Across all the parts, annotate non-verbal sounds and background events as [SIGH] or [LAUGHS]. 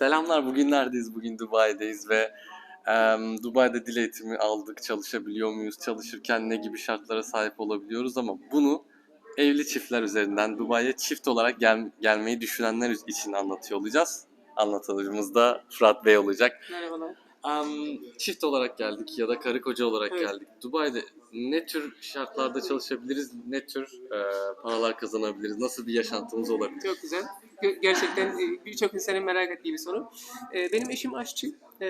Selamlar, bugün neredeyiz? Bugün Dubai'deyiz ve em, Dubai'de dil eğitimi aldık. Çalışabiliyor muyuz? Çalışırken ne gibi şartlara sahip olabiliyoruz? Ama bunu evli çiftler üzerinden Dubai'ye çift olarak gel- gelmeyi düşünenler için anlatıyor olacağız. Anlatıcımız da Fırat Bey olacak. Merhabalar. Em, çift olarak geldik ya da karı koca olarak Evet. geldik. Dubai'de ne tür şartlarda çalışabiliriz? Ne tür e, paralar kazanabiliriz? Nasıl bir yaşantımız olabilir? Çok güzel. Gerçekten e, birçok insanın merak ettiği bir soru. E, Benim eşim aşçı. E,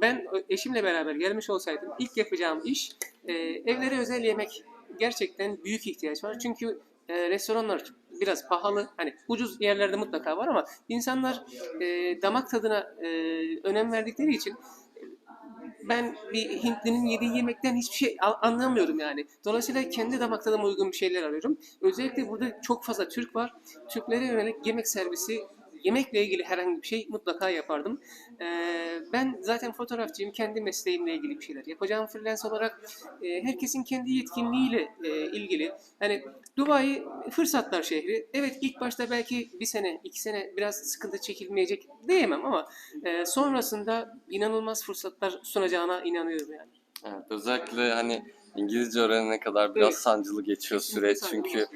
Ben eşimle beraber gelmiş olsaydım ilk yapacağım iş e, evlere özel yemek. Gerçekten büyük ihtiyaç var. Çünkü e, restoranlar biraz pahalı. Hani ucuz yerlerde mutlaka var ama insanlar e, damak tadına e, önem verdikleri için ben bir Hintlinin yediği yemekten hiçbir şey anlamıyorum yani. Dolayısıyla kendi damak tadıma uygun bir şeyler arıyorum. Özellikle burada çok fazla Türk var. Türklere yönelik yemek servisi, yemekle ilgili herhangi bir şey mutlaka yapardım. Ee, ben zaten fotoğrafçıyım. Kendi mesleğimle ilgili bir şeyler yapacağım freelance olarak. Ee, herkesin kendi yetkinliğiyle e, ilgili. Yani Dubai fırsatlar şehri. Evet ilk başta belki bir sene, iki sene biraz sıkıntı çekilmeyecek diyemem ama e, sonrasında inanılmaz fırsatlar sunacağına inanıyorum yani. Evet, özellikle hani İngilizce öğrenene kadar biraz Evet. sancılı geçiyor süreç çünkü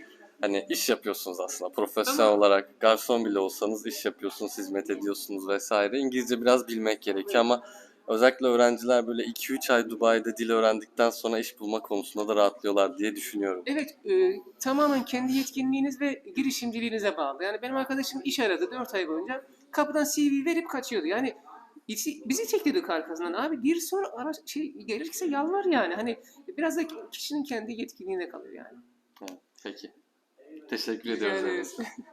hani iş yapıyorsunuz aslında profesyonel Ama- olarak garson bile olsanız iş yapıyorsunuz, hizmet ediyorsunuz vesaire. İngilizce biraz bilmek gerekiyor ama özellikle öğrenciler böyle 2-3 ay Dubai'de dil öğrendikten sonra iş bulma konusunda da rahatlıyorlar diye düşünüyorum. Evet, e, tamamen kendi yetkinliğiniz ve girişimciliğinize bağlı. Yani benim arkadaşım iş aradı 4 ay boyunca. Kapıdan CV verip kaçıyordu. Yani bizi, çektirdik arkasından. Abi bir soru ara, şey, gelirse yalvar yani. Hani biraz da kişinin kendi yetkinliğine kalıyor yani. Evet, peki. Teşekkür ediyoruz. [LAUGHS]